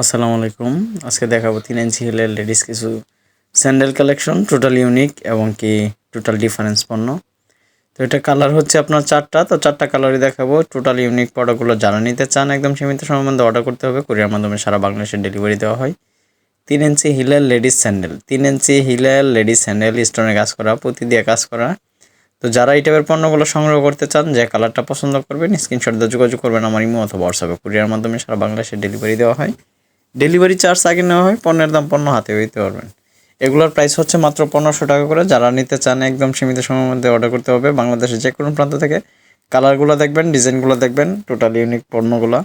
আসসালামু আলাইকুম। আজকে দেখাবো তিন ইঞ্চি হিলের লেডিস কিছু স্যান্ডেল কালেকশন টোটাল ইউনিক এবং কি টোটাল ডিফারেন্স পণ্য। তো এটা কালার হচ্ছে আপনার চারটা, তো চারটা কালারই দেখাবো। টোটাল ইউনিক প্রোডাক্টগুলো যারা নিতে চান একদম সীমিত সময়ের মধ্যে অর্ডার করতে হবে। কুরিয়ার মাধ্যমে সারা বাংলাদেশে ডেলিভারি দেওয়া হয়। তিন ইঞ্চি হিলের লেডিস স্যান্ডেল, তিন ইঞ্চি হিলের লেডিস স্যান্ডেল স্টোনে কাজ করা, পুঁতি দিয়ে কাজ করা। তো যারা এই টাইপের পণ্যগুলো সংগ্রহ করতে চান, যে কালারটা পছন্দ করবেন স্ক্রিনশট দিয়ে যোগাযোগ করবেন আমার ইমো অথবা হোয়াটসঅ্যাপে কুরিয়ার মাধ্যমে সারা বাংলাদেশে ডেলিভারি দেওয়া হয়। ডেলিভারি চার্জ আগে নেওয়া হয়, পণ্যের দাম পণ্য হাতে দিতে পারবেন। এগুলোর প্রাইস হচ্ছে মাত্র পনেরোশো টাকা করে। যারা নিতে চান, একদম সীমিত সময়ের মধ্যে অর্ডার করতে হবে। বাংলাদেশের যে কোনো প্রান্ত থেকে কালারগুলো দেখবেন ডিজাইনগুলো দেখবেন টোটাল ইউনিক পণ্যগুলো।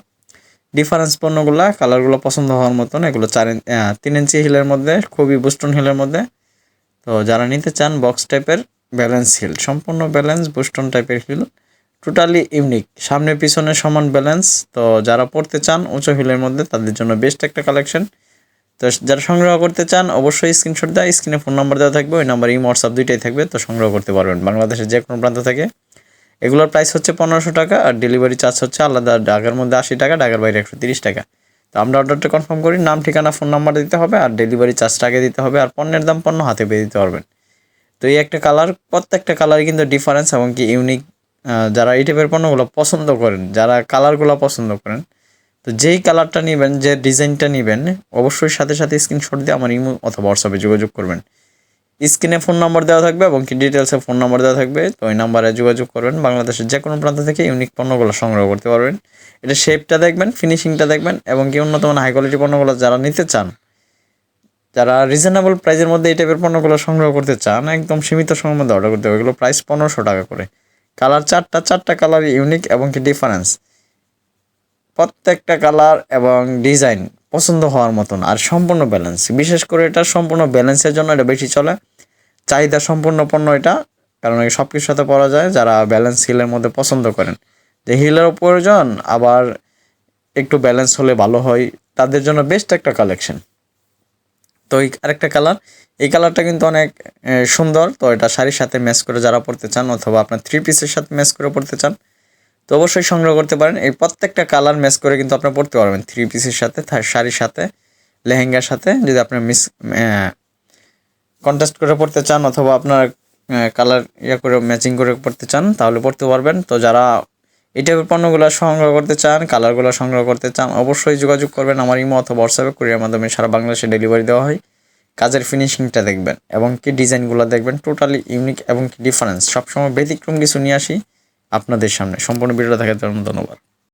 ডিফারেন্স পণ্যগুলো কালারগুলো পছন্দ হওয়ার মতন, এগুলো চার তিন ইঞ্চি হিলের মধ্যে, খুবই বুস্টন হিলের মধ্যে। তো যারা নিতে চান বক্স টাইপের ব্যালেন্স হিল সম্পূর্ণ ব্যালেন্স বুস্টন টাইপের হিল টোটালি ইউনিক সামনে পিছনে সমান ব্যালেন্স তো যারা পড়তে চান উঁচু হিলের মধ্যে তাদের জন্য বেস্ট একটা কালেকশন তো যারা সংগ্রহ করতে চান, অবশ্যই স্ক্রিনশট দেয় স্ক্রিনে ফোন নাম্বার দেওয়া থাকবে, ওই নাম্বার ইমো হোয়াটসঅ্যাপ দুইটাই থাকবে, তো সংগ্রহ করতে পারবেন। বাংলাদেশের যে কোনো প্রান্ত থেকে। এগুলোর প্রাইস হচ্ছে পনেরোশো টাকা, আর ডেলিভারি চার্জ হচ্ছে আলাদা ঢাকার মধ্যে আশি টাকা, ঢাকার বাইরে একশো তিরিশ টাকা। তো আমরা অর্ডারটা কনফার্ম করি, নাম, ঠিকানা ফোন নাম্বার দিতে হবে, আর ডেলিভারি চার্জটা আগে দিতে হবে, আর পণ্যের দাম পণ্য হাতে পেয়ে দিতে পারবেন। তো এই একটা কালার প্রত্যেকটা কালারই কিন্তু ডিফারেন্স এবং কি ইউনিক যারা এই টাইপের পণ্যগুলো পছন্দ করেন, যারা কালারগুলো পছন্দ করেন, তো যেই কালারটা নেবেন, যে ডিজাইনটা নেবেন, অবশ্যই সাথে সাথে স্ক্রিনশট দিয়ে আমার ইমো অথবা হোয়াটসঅ্যাপে যোগাযোগ করবেন। স্ক্রিনে ফোন নাম্বার দেওয়া থাকবে এবং কি ডিটেলসে ফোন নাম্বার দেওয়া থাকবে, তো ওই নাম্বারে যোগাযোগ করবেন। বাংলাদেশের যে কোনো প্রান্ত থেকে ইউনিক পণ্যগুলো সংগ্রহ করতে পারবেন। এটা শেপটা দেখবেন ফিনিশিংটা দেখবেন এবং কি উন্নত মানের হাই কোয়ালিটি পণ্যগুলো যারা নিতে চান, যারা রিজনেবল প্রাইসের মধ্যে এই টাইপের পণ্যগুলো সংগ্রহ করতে চান, একদম সীমিত সময়ের মধ্যে অর্ডার করতে হবে। এগুলো প্রাইস পনেরোশো টাকা করে। কালার চারটা চারটা কালার ইউনিক এবং কি ডিফারেন্স প্রত্যেকটা কালার এবং ডিজাইন পছন্দ হওয়ার মতন আর সম্পূর্ণ ব্যালেন্স বিশেষ করে এটা সম্পূর্ণ ব্যালেন্সের জন্য এটা বেশি চলে। চাহিদা সম্পূর্ণ পণ্য এটা, কারণ সব কিছুর সাথে পরা যায়, যারা ব্যালেন্স হিলের মধ্যে পছন্দ করেন। যে হিলেরও প্রয়োজন, আবার একটু ব্যালেন্স হলে ভালো হয়, তাদের জন্য বেস্ট একটা কালেকশন তো এই আরেকটা কালার এই কালারটা কিন্তু অনেক সুন্দর। তো এটা শাড়ির সাথে ম্যাচ করে যারা পরতে চান অথবা আপনার থ্রি পিসের সাথে ম্যাচ করে পড়তে চান, তো অবশ্যই সংগ্রহ করতে পারেন। এই প্রত্যেকটা কালার ম্যাচ করে কিন্তু আপনার পরতে পারবেন থ্রি পিসের সাথে শাড়ির সাথে, লেহেঙ্গার সাথে। যদি আপনি মিস কন্টেস্ট করে পড়তে চান অথবা আপনার কালার ইয়ে করে ম্যাচিং করে পড়তে চান, তাহলে পড়তে পারবেন। তো যারা এই টাইপের পণ্যগুলো সংগ্রহ করতে চান, কালারগুলো সংগ্রহ করতে চান, অবশ্যই যোগাযোগ করবেন আমার ইমো অথবা হোয়াটসঅ্যাপে কুরিয়ার মাধ্যমে সারা বাংলাদেশে ডেলিভারি দেওয়া হয়। কাজের ফিনিশিংটা দেখবেন এবং কি ডিজাইনগুলো দেখবেন টোটালি ইউনিক এবং কি ডিফারেন্স সবসময় ব্যতিক্রম কিছু নিয়ে আসি আপনাদের সামনে। সম্পূর্ণ ভিডিওটা দেখার জন্য ধন্যবাদ।